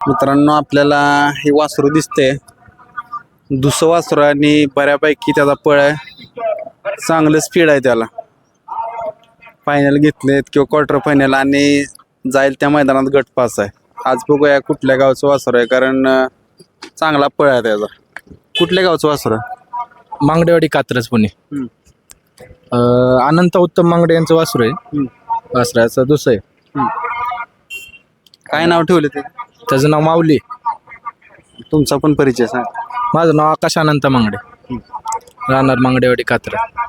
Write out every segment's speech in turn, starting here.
मित्रांनो आपल्याला हे वासरू दिसते दुसरं वासरू आणि बऱ्यापैकी त्याचा पळ आहे. चांगलं स्पीड आहे त्याला. फायनल घेतलेत किंवा क्वार्टर फायनल आणि जाईल त्या मैदानात गट पास आहे. आज बघूया कुठल्या गावचं वासरू आहे कारण चांगला पळ आहे त्याचा. कुठल्या गावचं वासरू आहे? मांगडेवाडी कात्रज पुणे. अनंत उत्तम मांगडे यांचं वासरू आहे. वासराचं दुसरं आहे. काय नाव ठेवलं ते? त्याचं नाव माऊली. तुमचा पण परिचय सांग. माझं नाव आकाश अनंत मांगडे. राहणार मांगडेवाडी कात्रज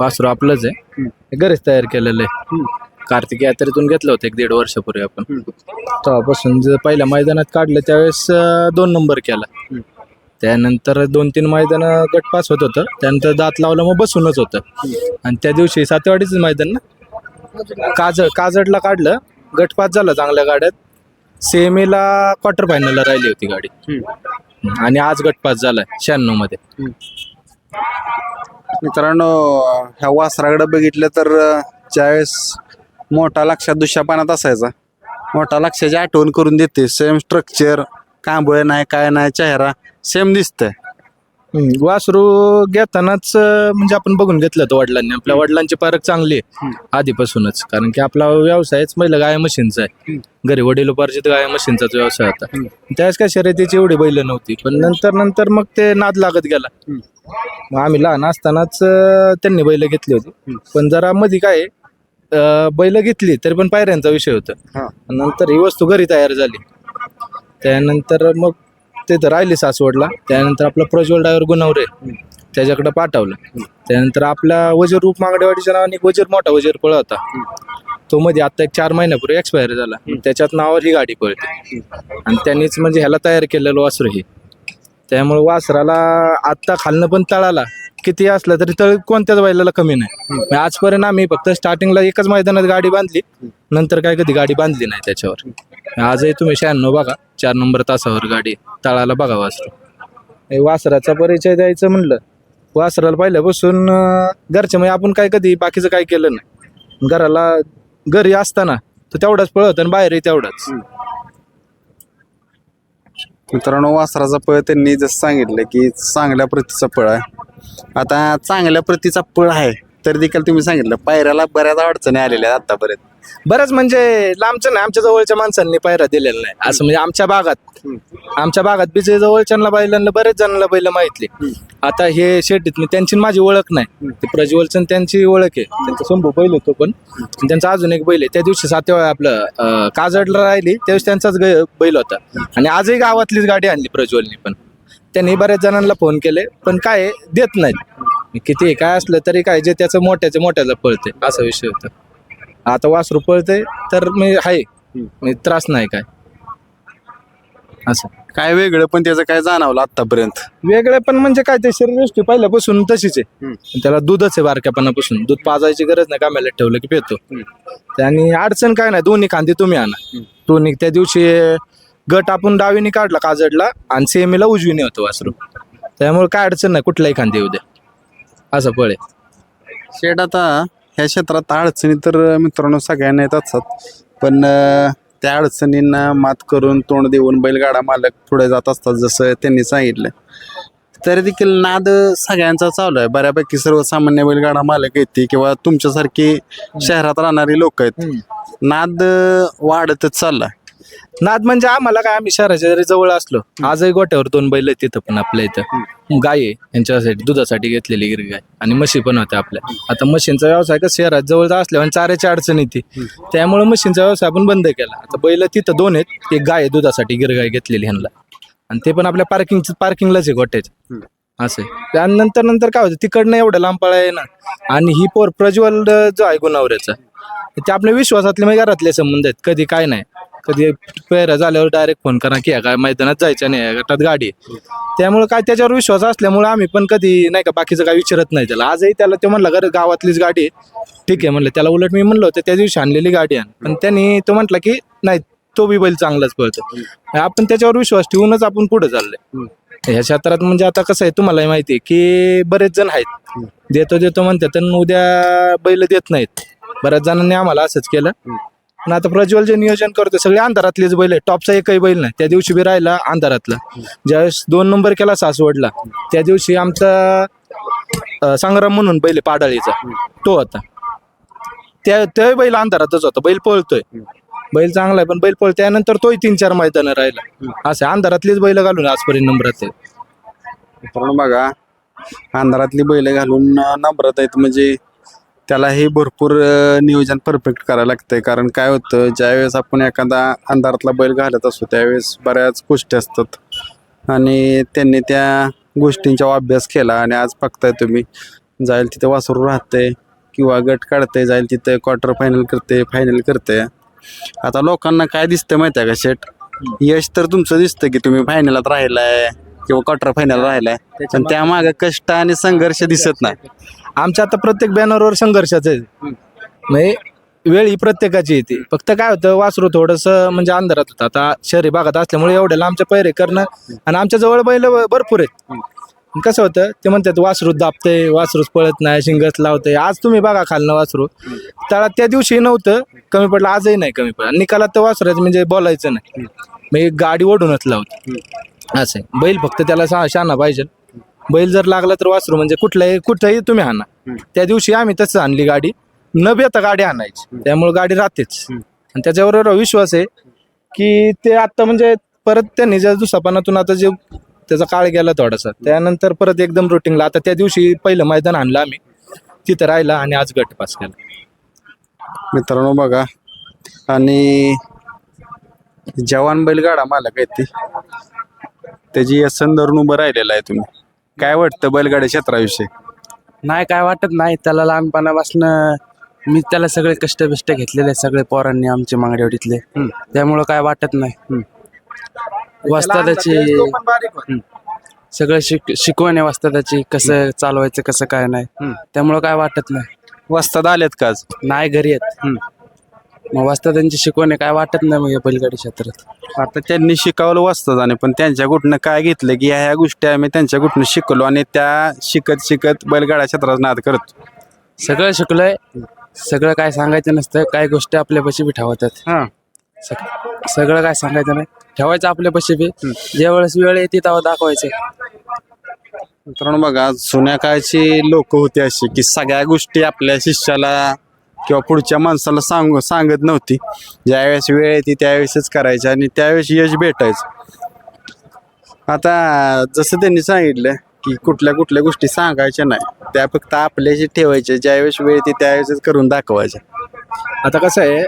वासरू आपलंच आहे. हे घरीच तयार केलेलं आहे. कार्तिक यात्रेतून घेतलं होतं एक दीड वर्षापूर्वी आपण. तेव्हापासून जे पहिल्या मैदानात काढलं त्यावेळेस अं, दोन नंबर केला. त्यानंतर दोन तीन मैदान गट पास होत होतं. त्यानंतर दात लावलं मग बसूनच होतं. आणि त्या दिवशी सातेवाडीच मैदान ना? काजळ काजडला काढलं. गट पास झालं चांगल्या गाड्यात. सेमीला क्वार्टर फायनलला राहिली होती गाडी. आणि आज गट पास झालाय शहाण्णवमध्ये. मित्रांनो ह्या वासराकडे बघितलं तर ज्यावेळेस मोठा लक्षात दुष्यापानात असायचा. मोठा लक्षाची आठवण करून देते. सेम स्ट्रक्चर कांबळे नाही काय नाही चेहरा सेम दिसतंय. हम्म, वासरू घेतानाच अं, म्हणजे आपण बघून घेतलं होतं वडिलांनी. आपल्या वडिलांची पारख चांगली आहे आधीपासूनच. कारण की आपला व्यवसायच पहिला गाय मशीनचा आहे. घरी वडिलोपार्जित गाय मशीनचाच व्यवसाय होता. त्यावेळेस काय शर्यतीची एवढी बैल नव्हती पण नंतर नंतर मग ते नाद लागत गेला. मग आम्ही लहान असतानाच अं, त्यांनी बैल घेतली होती. पण जरा मध्ये काय आहे, अं, बैल घेतली तरी पण पायऱ्यांचा विषय होता. नंतर ही वस्तू घरी तयार झाली. त्यानंतर मग तिथं राहिली सासवडला. त्यानंतर आपला प्रज्वल ड्रायव्हर गुणवरे त्याच्याकडे पाठवलं. त्यानंतर आपला वजीर रूप मांगडेवाडीच्या नावाने एक वजीर मोठा वजीर पळ होता तो मध्ये आता एक चार महिन्यापूर्वी एक्सपायर झाला. त्याच्यात नावावर ही गाडी पळते. आणि त्यांनीच म्हणजे ह्याला तयार केलेलं वासरू हे. त्यामुळे वासराला आत्ता खालनं पण तळाला. किती असलं तरी तळ कोणत्याच बैलाला कमी नाही. आजपर्यंत आम्ही फक्त स्टार्टिंगला एकच मैदानात गाडी बांधली. नंतर काय कधी गाडी बांधली नाही त्याच्यावर. आजही तुम्ही शहाण्णव बघा. चार नंबर तासावर गाडी तळाला बघा वासरू. वासराचा परिचय द्यायचं म्हणलं. वासराला पहिल्यापासून घरच्या म्हणजे आपण काय कधी बाकीचं काय केलं नाही. घराला घरी असताना तो तेवढाच पळत आणि बाहेरही तेवढाच. मित्रांनो वासराचा पळ त्यांनी जसं सांगितलं की चांगल्या प्रतीचा पळ आहे. आता चांगल्या प्रतीचा पळ आहे तर देखील तुम्ही सांगितलं पायऱ्याला बऱ्याच अडचणी आलेल्या आहेत आतापर्यंत. बरंच म्हणजे लांबचं नाही आमच्या जवळच्या माणसांनी पायरा दिलेला नाही. असं म्हणजे आमच्या भागात. आमच्या भागात बीजे जवळच्यांना बैलांना बरेच जणांना बैल माहितली. आता हे शेतीत त्यांची माझी ओळख नाही. ते प्रज्वलचं त्यांची ओळख आहे. त्यांचा शंभू बैल होतो पण. त्यांचा अजून एक बैल आहे. त्या दिवशी सातव्या आपलं काजडला राहिली. त्यावेळेस त्यांचाच बैल होता. आणि आजही गावातलीच गाडी आणली प्रज्वलनी पण. त्यांनी बऱ्याच जणांना फोन केले पण काय देत नाहीत. किती काय असलं तरी काय जे त्याचं मोठ्याचं मोठ्याला पळते असा विषय होता. आता वासरू पळते तर मी आहे म्हणजे त्रास नाही काय. असं. काय वेगळं पण त्याचं काय जाणवलं आतापर्यंत वेगळे पण म्हणजे काय ते शरीरदृष्टी पहिल्यापासून तशीच आहे. त्याला दूधच आहे बारक्यापणापासून. दूध पाजायची गरज नाही कामाला ठेवलं की पितो. आणि अडचण काय नाही दोन्ही खांदी तुम्ही आणा. दोन्ही त्या दिवशी गट आपण डावीने काढला काजडला आणि सेमीला उजवीने होतो वासरू. त्यामुळे काय अडचण नाही कुठलाही खांदी येऊ द्या. असं पळे शेट आता ह्या क्षेत्रात अडचणी तर मित्रांनो सगळ्यांना येत असतात. पण त्या अडचणींना मात करून तोंड देऊन बैलगाडा मालक पुढे जात असतात जसं त्यांनी सांगितलं. तरी देखील नाद सगळ्यांचा चालू आहे. बऱ्यापैकी सर्वसामान्य बैलगाडा मालक येते किंवा तुमच्यासारखी शहरात राहणारी लोक आहेत. नाद वाढतच चाललाय नाद म्हणजे आम्हाला काय आम्ही शहराच्या जरी जवळ असलो आजही गोट्यावर दोन बैल आहेत तिथं पण आपल्या इथं. गाय आहे यांच्यासाठी दुधासाठी घेतलेली गिरी गाय आणि म्हशी पण होत्या आपल्या. आता मशीनचा व्यवसाय का शहरात जवळ असल्यावर चाऱ्याची अडचण येते. त्यामुळे मशीनचा व्यवसाय आपण बंद केला. आता बैल तिथं दोन आहेत एक गाय आहे दुधासाठी गिरगाय घेतलेली ह्यांना. आणि ते पण आपल्या पार्किंग पार्किंगलाच आहे गोट्याच्या असं आहे. त्यानंतर नंतर काय होतं तिकडनं एवढं लांब पळा आहे ना आणि ही पोर प्रज्वल जो आहे गुणावऱ्याचा ते आपल्या विश्वासातले म्हणजे घरातले संबंध आहेत कधी काय नाही. कधी पेहरा झाल्यावर डायरेक्ट फोन करा की काय मैदानात जायचं नाही या गटात गाडी आहे. त्यामुळे काय त्याच्यावर विश्वास असल्यामुळे आम्ही पण कधी नाही का बाकीचं काय विचारत नाही त्याला. आजही त्याला ते म्हणलं घर गावातलीच गाडी आहे. ठीक आहे म्हणलं. त्याला उलट मी म्हणलं होतं त्या दिवशी आणलेली गाडी आण पण त्यांनी तो म्हटला की नाही तो बी बैल चांगलाच पळतो. आपण त्याच्यावर विश्वास ठेवूनच आपण पुढे चाललोय. ह्या क्षेत्रात म्हणजे आता कसं आहे तुम्हालाही माहिती आहे की बरेच जण आहेत. देतो देतो म्हणतात तर उद्या बैल देत नाहीत. बऱ्याच जणांनी आम्हाला असंच केलं. पण आता प्रज्वल जे नियोजन करतो सगळे अंधारातलेच बैल आहे टॉपचा एकही बैल नाही. त्या दिवशी बी राहिला अंधारातला. ज्यावेळेस दोन नंबर केला सासवडला त्या दिवशी आमचा संग्राम म्हणून बैल पाडाळीचा. तो होता. त्या त्याही बैल अंधारातच होता. बैल पळतोय. बैल चांगला आहे पण बैल पळ त्यानंतर तोही तीन चार मैदान राहिला. असं अंधारातलीच बैल घालून आजपर्यंत नंबरात आहे. मित्रांनो बघा अंधारातली बैल घालून नंबरात आहेत. म्हणजे त्याला हे भरपूर नियोजन परफेक्ट करायला लागतंय. कारण काय होतं ज्यावेळेस आपण एखादा अंधारातला बैल घालत असतो त्यावेळेस बऱ्याच गोष्टी असतात. आणि त्यांनी त्या गोष्टींचा अभ्यास केला आणि आज बघताय तुम्ही. जाईल तिथे वासरू राहते किंवा गट काढते जाईल तिथे क्वार्टर फायनल करते फायनल करते आता लोकांना काय दिसतं माहिती आहे का शेट यश तर तुमचं दिसतं की तुम्ही फायनलात राहिलाय. किंवा क्वार्टर फायनल राहिलाय. पण त्यामागे कष्ट आणि संघर्ष दिसत नाही. आमच्या आता प्रत्येक बॅनरवर संघर्षाच आहे. म्हणजे वेळ ही प्रत्येकाची येते फक्त काय होतं वासरू थोडस म्हणजे अंधारात होतं. आता शहरी भागात असल्यामुळे एवढ्याला आमचे पैरे करणं आणि आमच्या जवळ बैल भरपूर आहेत. आणि कसं होतं ते म्हणतात वासरू दाबते वासरूच पळत नाही शिंगस लावते आज तुम्ही बघा खालनं वासरू. त्याला त्या दिवशी नव्हतं कमी पडलं आजही नाही कमी पडलं. निकालात तर वासराचं म्हणजे बोलायचं नाही. म्हणजे गाडी ओढूनच लावते. असं आहे. बैल फक्त त्याला सा शाना पाहिजे. बैल जर लागला तर वासरू म्हणजे कुठलाही कुठंही तुम्ही आणा. त्या दिवशी आम्ही तसं आणली गाडी. न बेता गाडी आणायची. त्यामुळे गाडी राहतेच. आणि त्याच्यावर विश्वास आहे की ते आता म्हणजे परत त्यांनी ज्या दुसऱ्यापणातून आता जे त्याचा काळ गेला थोडासा त्यानंतर परत एकदम रुटीनला आता त्या दिवशी पहिलं मैदान आणलं आम्ही. तिथं राहिला आणि आज गट पास केला. मित्रांनो बघा आणि जवान बैलगाडा मालक आहेत ती. त्याची यसन धरून उभं राहिलेलं आहे तुम्ही. काय वाटतं बैलगाड्या क्षेत्राविषयी? नाही काय वाटत नाही. त्याला लहानपणापासून मी त्याला सगळे कष्ट बिष्ट घेतलेले आहेत, सगळे पोरांनी आमचे मांगडेवडीतले त्यामुळं काय वाटत नाही. वस्तादाची हम्म. सगळं शिक शिकवण आहे वस्तादाची कसं चालवायचं कसं काय नाही. त्यामुळं काय वाटत नाही. वस्ताद आलेत का आज? नाही घरी येत मग वस्तादांची शिकवण आहे काय वाटत नाही मग या बैलगाडी क्षेत्रात? आता त्यांनी शिकवलं वस्ताद आणि पण त्यांच्या कुठनं काय घेतलं की ह्या ह्या गोष्टी आम्ही त्यांच्या कुठनं शिकलो आणि त्या शिकत शिकत बैलगाडा क्षेत्रात नाद करतो. सगळं शिकलोय. सगळं काय सांगायचं नसतं काय गोष्टी आपल्यापाशी बी ठेवतात. हा. सग- सगळं काय सांगायचं नाही. ठेवायचं आपल्यापाशी बी ज्या वेळेस वेळ येते तेव्हा दाखवायचं. मित्रांनो बघा जुन्या काळची लोक होती अशी की सगळ्या गोष्टी आपल्या शिष्याला किंवा पुढच्या माणसाला सांग सांगत नव्हती. ज्यावेळेस वेळ येते त्यावेळेसच करायचं आणि त्यावेळेस यश भेटायचं. आता जसं त्यांनी सांगितलं की कुठल्या कुठल्या गोष्टी सांगायच्या नाही. त्या फक्त आपल्याशी ठेवायच्या. ज्यावेळेस वेळ येते त्यावेळेसच करून दाखवायच्या. आता कसं आहे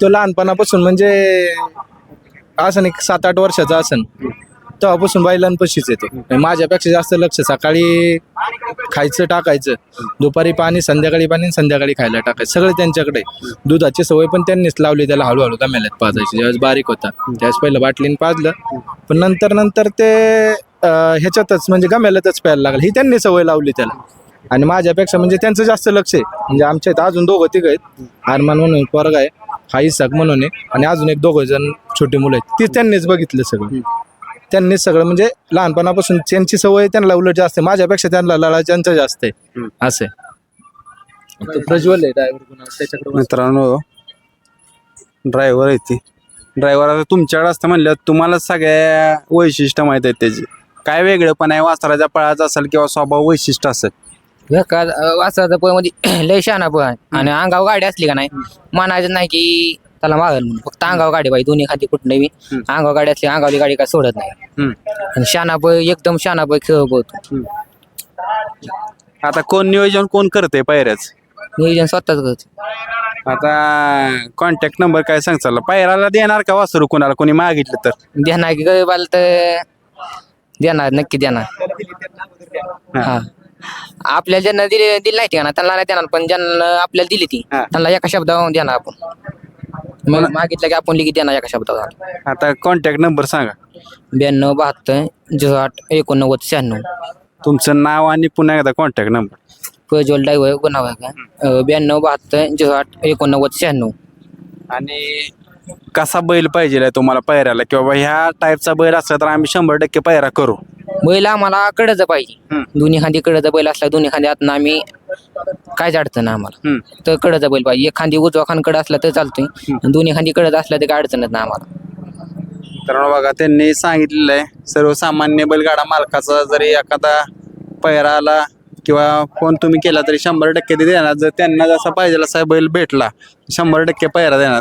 तो लहानपणापासून म्हणजे असं एक सात आठ वर्षाचा असन तेव्हापासून बैलांपाशीच येतो. माझ्यापेक्षा जास्त लक्ष सकाळी खायचं टाकायचं. दुपारी पाणी संध्याकाळी पाणी संध्याकाळी खायला टाकायचं. सगळं त्यांच्याकडे. दुधाची सवय पण त्यांनीच लावली त्याला हळूहळू गमेल्यात पाजायची. ज्यावेळेस बारीक होता त्यावेळेस पहिलं बाटलीने पाजलं. पण नंतर नंतर ते ह्याच्यातच म्हणजे गमेल्यातच प्यायला लागलं. ही त्यांनी सवय लावली त्याला. आणि माझ्यापेक्षा म्हणजे त्यांचं जास्त लक्ष आहे. म्हणजे आमच्या इथं अजून दोघं तिघ आहेत. आरमान म्हणून एक पोरगा आहे. हा इसाक म्हणून आहे. आणि अजून एक दोघं जण छोटी मुलं आहेत. ती त्यांनीच बघितलं सगळं. त्यांनीच सगळं म्हणजे लहानपणापासून त्यांची सवय त्यांना उलट जास्त आहे. माझ्यापेक्षा त्यांना लढा त्यांचं जास्त आहे. असं आहे. तो प्रज्वल आहे ड्रायव्हर त्याच्याकडे मित्रांनो ड्रायव्हर आहे ती. ड्रायव्हर आता तुमच्याकडे असतं म्हणलं तुम्हाला सगळ्या वैशिष्ट्य माहीत आहेत त्याची. काय वेगळं पण आहे वासराच्या पळाचा असेल किंवा स्वभाव वैशिष्ट्य असेल. वाचायचा पण मध्ये लय शहाणा पण आणि अंगावर गाडी असली का नाही म्हणायचं नाही की त्याला मागल म्हणून. फक्त अंगावर गाडी पाहिजे दोन्ही खाती कुठं बी अंगावर गाडी असली अंगावली गाडी काय सोडत नाही. आणि शाना पण एकदम शाना पण खेळ बोलतो आता कोण नियोजन कोण करते पायऱ्याच? नियोजन स्वतःच करतो आता कॉन्टॅक्ट नंबर काय सांगचाल पायऱ्याला देणार का वासरू कोणाला? कोणी मागितलं तर? देणार की गरीबाला तर देणार नक्की देणार. हा. आपल्याला ज्यांना दिली दिली नाही का ना त्यांना नाही देणार पण ज्यांना आपल्याला दिली ती हा. त्यांना एका शब्दावर देणार आपण. मग मागितलं की आपण लिखित देणार एका शब्दावर. आता कॉन्टॅक्ट नंबर सांगा. ब्याण्णव बहात्तर झिरो आठ एकोणनव्वद शहाण्णव. तुमचं नाव आणि पुन्हा एकदा कॉन्टॅक्ट नंबर प्रज्वल डायवर गुन्हा का? ब्याण्णव बहात्तर झिरो आठ एकोणनव्वद शहाण्णव. आणि कसा बैल पाहिजे तुम्हाला पायऱ्याला? किंवा ह्या टाईपचा बैल असला तर आम्ही शंभर टक्के पायरा करू. बैल आम्हाला कडचं पाहिजे. हम्म. दोन्ही खांदी कडचं बैल असला दोन्ही खांदी आतनं आम्ही काहीच अडचण नाही आम्हाला. हम्म. तर कडचा बैल पाहिजे. एक खांदी उजवा खान कड असला तर चालतोय. आणि दोन्ही खांदी कडत असला तर काय अडचणच नाही आम्हाला. मित्रांनो बघा त्यांनी सांगितलेलं आहे सर्वसामान्य बैलगाडा मालकाचा जरी एखादा पैरा आला किंवा फोन तुम्ही केला तरी शंभर टक्के ते देणार. जर त्यांना जसा पाहिजे असा बैल भेटला शंभर टक्के पैरा देणार.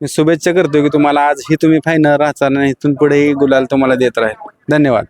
मी शुभेच्छा करतो की तुम्हाला आज ही तुम्ही फायनल राहता आणि इथून पुढेही गुलाल तुम्हाला देत राहील. धन्यवाद.